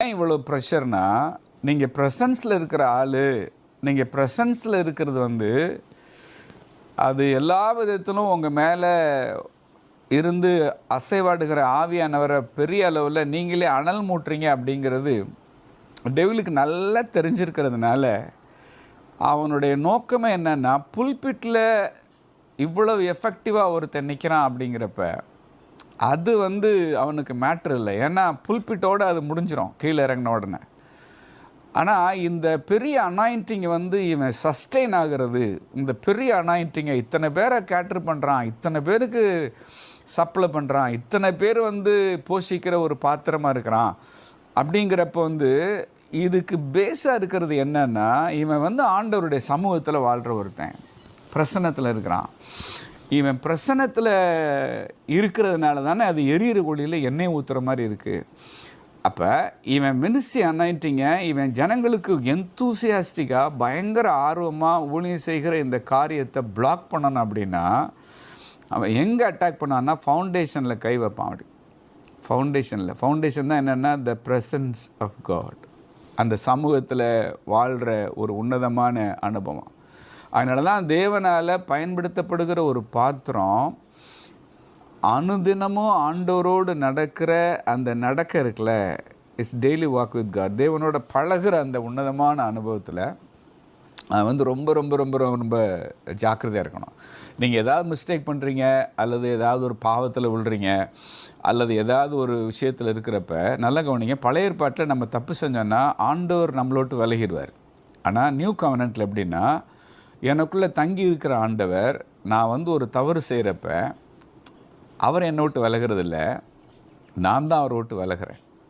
ஏன் இவ்வளோ ப்ரெஷர்னா நீங்கள் ப்ரெசன்ஸில் இருக்கிற ஆள் நீங்கள் ப்ரெசன்ஸில் இருக்கிறது வந்து அது எல்லா விதத்திலும் உங்கள் மேலே இருந்து அசைவாடுகிற ஆவியானவரை பெரிய அளவில் நீங்களே அனல் மூட்டுறீங்க அப்படிங்கிறது டெவிலுக்கு நல்லா தெரிஞ்சிருக்கிறதுனால அவனுடைய நோக்கமே என்னென்னா புல்பிட்டில் இவ்வளவு எஃபெக்டிவாக ஒருத்தன் நிற்கிறான் அப்படிங்கிறப்ப அது வந்து அவனுக்கு மேட்ரு இல்லை. ஏன்னா புல்பிட்டோடு அது முடிஞ்சிடும் கீழே இறங்கின உடனே. ஆனால் இந்த பெரிய அனாயிண்டிங்கை வந்து இவன் சஸ்டெயின் ஆகிறது இந்த பெரிய அனாயிண்டிங்கை இத்தனை பேரை கேட்ரு பண்ணுறான் இத்தனை பேருக்கு சப்ளை பண்ணுறான் இத்தனை பேர் வந்து போஷிக்கிற ஒரு பாத்திரமாக இருக்கிறான் அப்படிங்கிறப்ப வந்து இதுக்கு பேஸாக இருக்கிறது என்னென்னா இவன் வந்து ஆண்டவருடைய சமூகத்தில் வாழ்கிற ஒருத்தன். பிரசன்னத்தில் இருக்கிறான். இவன் பிரசன்னத்தில் இருக்கிறதுனால தானே அது எரியிற ஒளியில் எண்ணெய் ஊற்றுற மாதிரி இருக்குது அப்போ இவன் மினிஸ்ட்ரி அண்ணாயிட்டிங்க இவன் ஜனங்களுக்கு எந்தூசியாஸ்டிக்காக பயங்கர ஆர்வமாக ஊழியம் செய்கிற இந்த காரியத்தை பிளாக் பண்ணணும் அப்படின்னா அவன் எங்கே அட்டாக் பண்ணான்னா ஃபவுண்டேஷனில் கை வைப்பான் அப்படி. ஃபவுண்டேஷனில் ஃபவுண்டேஷன் தான் என்னென்னா த ப்ரெசன்ஸ் ஆஃப் காட் அந்த சமூகத்தில் வாழ்கிற ஒரு உன்னதமான அனுபவம். அதனால தான் தேவனால் பயன்படுத்தப்படுகிற ஒரு பாத்திரம் அனுதினமும் ஆண்டோரோடு நடக்கிற அந்த நடக்க இருக்குல்ல? It's daily walk with God தேவனோட பழகுற அந்த உன்னதமான அனுபவத்தில் அது வந்து ரொம்ப ரொம்ப ரொம்ப ரொம்ப ஜாக்கிரதையாக இருக்கணும். நீங்கள் ஏதாவது மிஸ்டேக் பண்ணுறீங்க அல்லது ஏதாவது ஒரு பாவத்தில் விழுறீங்க அல்லது ஏதாவது ஒரு விஷயத்தில் இருக்கிறப்ப நல்லா கவனிங்க பழைய ஏற்பாட்டில் நம்ம தப்பு செஞ்சோன்னா ஆண்டவர் நம்மளோட்டு விலகிடுவார். ஆனால் நியூ கவனண்ட்டில் எப்படின்னா எனக்குள்ளே தங்கி இருக்கிற ஆண்டவர் நான் வந்து ஒரு தவறு செய்கிறப்ப அவர் என்னை விட்டு விலகிறதில்ல. நான் தான் அவரை விட்டு விலகிறேன்.